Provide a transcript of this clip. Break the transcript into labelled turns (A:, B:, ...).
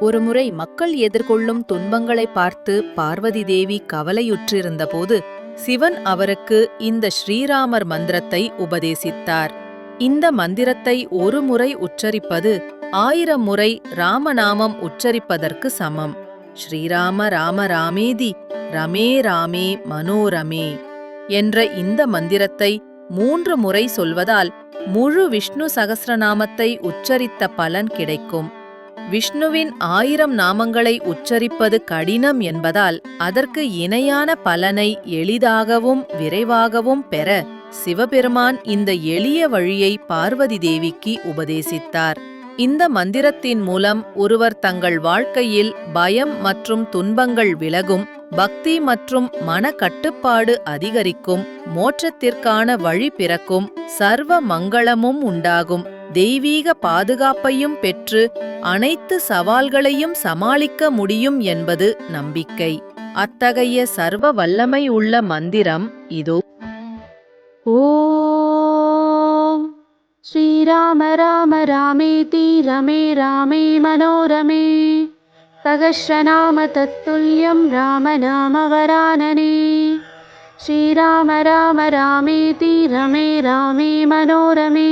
A: ஒருமுறை மக்கள் எதிர்கொள்ளும் துன்பங்களை பார்த்து பார்வதி தேவி கவலையுற்றிருந்தபோது சிவன் அவருக்கு இந்த ஸ்ரீராமர் மந்திரத்தை உபதேசித்தார். இந்த மந்திரத்தை ஒரு முறை உச்சரிப்பது ஆயிரம் முறை ராமநாமம் உச்சரிப்பதற்கு சமம். ஸ்ரீராம ராம ராமேதி ரமே ராமே மனோரமே என்ற இந்த மந்திரத்தை மூன்று முறை சொல்வதால் முழு விஷ்ணு சகசிரநாமத்தை உச்சரித்த பலன் கிடைக்கும். விஷ்ணுவின் ஆயிரம் நாமங்களை உச்சரிப்பது கடினம் என்பதால் அதற்கு இணையான பலனை எளிதாகவும் விரைவாகவும் பெற சிவபெருமான் இந்த எளிய வழியை பார்வதி தேவிக்கு உபதேசித்தார். இந்த மந்திரத்தின் மூலம் ஒருவர் தங்கள் வாழ்க்கையில் பயம் மற்றும் துன்பங்கள் விலகும் பக்தி மற்றும் மன கட்டுப்பாடு அதிகரிக்கும் மோட்சத்திற்கான வழி பிறக்கும் சர்வ மங்களமும் உண்டாகும். தெய்வீக பாதுகாப்பையும் பெற்று அனைத்து சவால்களையும் சமாளிக்க முடியும் என்பது நம்பிக்கை அத்தகைய சர்வ வல்லமை உள்ள மந்திரம் இதோ
B: ॐ श्रीराम राम रामेति रमे रामे मनोरमे सहस्रनाम तत्तुल्यं रामनामवरानने श्रीराम राम रामेति रमे रामे मनोरमे